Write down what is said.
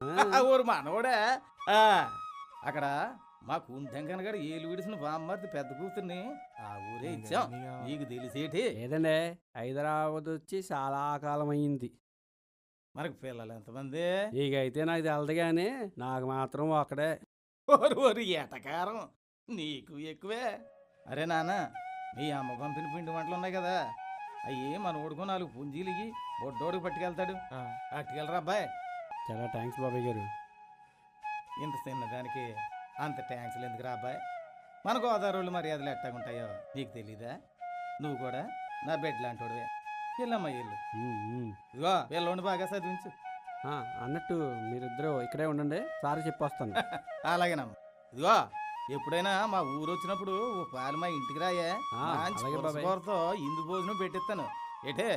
ఆ, ఊరు మనోడే ఆ, అక్కడ మా కుంటంకన గారు ఏలు విడిసిన బామ్మర్ది పెద్ద కూతుర్ని ఆ ఊరే ఇచ్చాం. నీకు తెలిసేటి. లేదండి హైదరాబాద్ వచ్చి చాలా కాలం అయింది మనకు పిల్లలు ఎంతమంది? నీకైతే నాకు తెలదు కానీ నాకు మాత్రం ఒకడే ఓరు ఓరు ఎటకారం నీకు ఎక్కువే. అరే నాన్న మీ అమ్మ పంపిన పిండి వంటలు ఉన్నాయి కదా. అయ్యి మన ఊడుకో నాలుగు పుంజీలు ఇయ్యి బొడ్డోడికి పట్టుకెళ్తాడు. అట్టుకెళ్ళరా అబ్బాయి. చాలా థ్యాంక్స్ బాబాయ్ గారు. ఇంత చిన్నదానికి అంత ట్యాంక్స్లు ఎందుకు రా అబ్బాయి? మన గోదావరి వాళ్ళు మర్యాదలు ఎట్టాగుంటాయో నీకు తెలీదా? నువ్వు కూడా నా బెడ్ లాంటోడివే. వెళ్ళమ్మా ఇల్లు. ఇదిగో వీళ్ళని బాగా చదివించు. అన్నట్టు మీరిద్దరూ ఇక్కడే ఉండండి సార్ చెప్పొస్తాను. అలాగేనమ్మా. ఇదిగో ఎప్పుడైనా మా ఊరు వచ్చినప్పుడు ఓ పాలు మా ఇంటికి రాయే మంచి ఇందు భోజనం పెట్టిస్తాను. ఏటే?